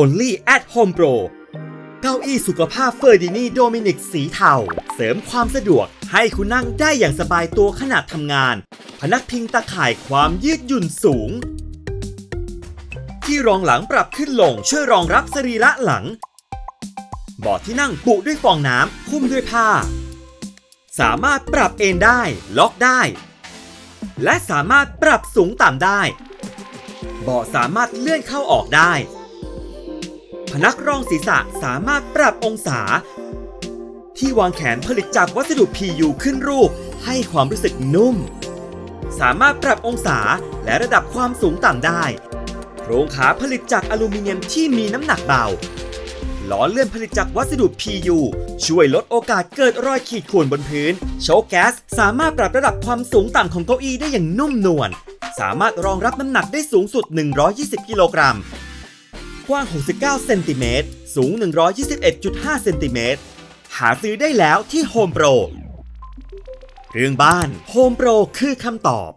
Only at Home Pro เก้าอี้สุขภาพเฟอร์ดินีโดมินิกสีเทาเสริมความสะดวกให้คุณนั่งได้อย่างสบายตัวขณะทำงาน พนักพิงตะข่ายความยืดหยุ่นสูง ที่รองหลังปรับขึ้นลงช่วยรองรับสรีระหลังเบาะที่นั่งปุด้วยฟองน้ำหุ้มด้วยผ้า สามารถปรับเอนได้ ล็อกได้ และสามารถปรับสูงต่ำได้ เบาะสามารถเลื่อนเข้าออกได้ นักรองศีรษะสามารถปรับองศา ที่วางแขนผลิตจากวัสดุ PU ขึ้นรูป ให้ความรู้สึกนุ่ม สามารถปรับองศาและระดับความสูงต่ำได้โครงขาผลิตจากอลูมิเนียมที่มีน้ำหนักเบาล้อเลื่อนผลิตจากวัสดุ PU ช่วยลดโอกาสเกิดรอยขีดข่วนบนพื้น โชว์แก๊สสามารถปรับระดับความสูงต่ำของเก้าอี้ได้อย่างนุ่มนวล สามารถรองรับน้ำหนักได้สูงสุด 120 กิโลกรัม กว้าง 69 เซนติเมตร สูง 121.5 เซนติเมตร หาซื้อได้แล้วที่โฮมโปร เรื่องบ้านโฮมโปรคือคำตอบ